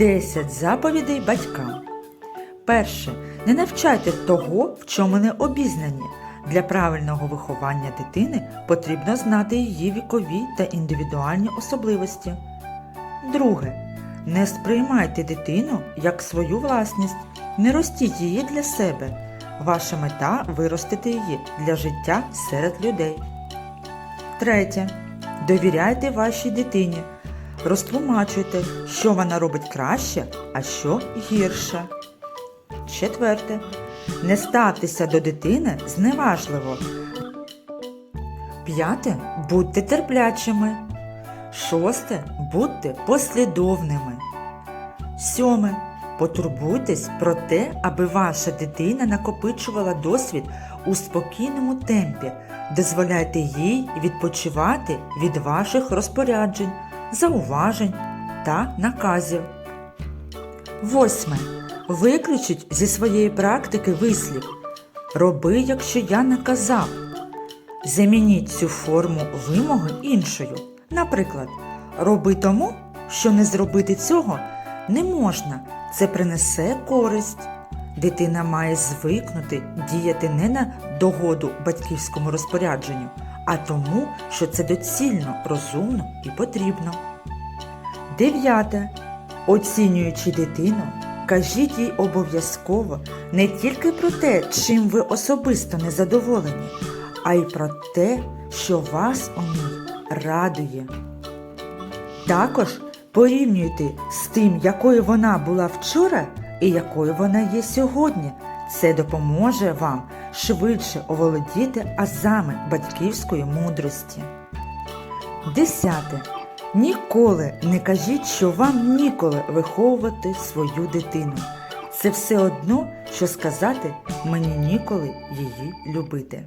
10 заповідей батькам. Перше. Не навчайте того, в чому не обізнані. Для правильного виховання дитини потрібно знати її вікові та індивідуальні особливості. Друге. Не сприймайте дитину як свою власність, не ростіть її для себе. Ваша мета виростити її для життя серед людей. Третє. Довіряйте вашій дитині. Розтлумачуйте, що вона робить краще, а що гірше. Четверте. Не ставтеся до дитини зневажливо. П'яте. Будьте терплячими. Шосте. Будьте послідовними. Сьоме. Потурбуйтесь про те, аби ваша дитина накопичувала досвід у спокійному темпі. Дозволяйте їй відпочивати від ваших розпоряджень, зауважень та наказів. Восьме. Виключіть зі своєї практики вислів. Роби, якщо я наказав. Замініть цю форму вимоги іншою. Наприклад, роби тому, що не зробити цього не можна. Це принесе користь. Дитина має звикнути діяти не на догоду батьківському розпорядженню, а тому, що це доцільно, розумно і потрібно. Дев'яте. Оцінюючи дитину, кажіть їй обов'язково не тільки про те, чим ви особисто незадоволені, а й про те, що вас у ній радує. Також порівнюйте з тим, якою вона була вчора і якою вона є сьогодні. Це допоможе вам швидше оволодіти азами батьківської мудрості. Десяте. Ніколи не кажіть, що вам ніколи виховувати свою дитину. Це все одно, що сказати мені ніколи її любити.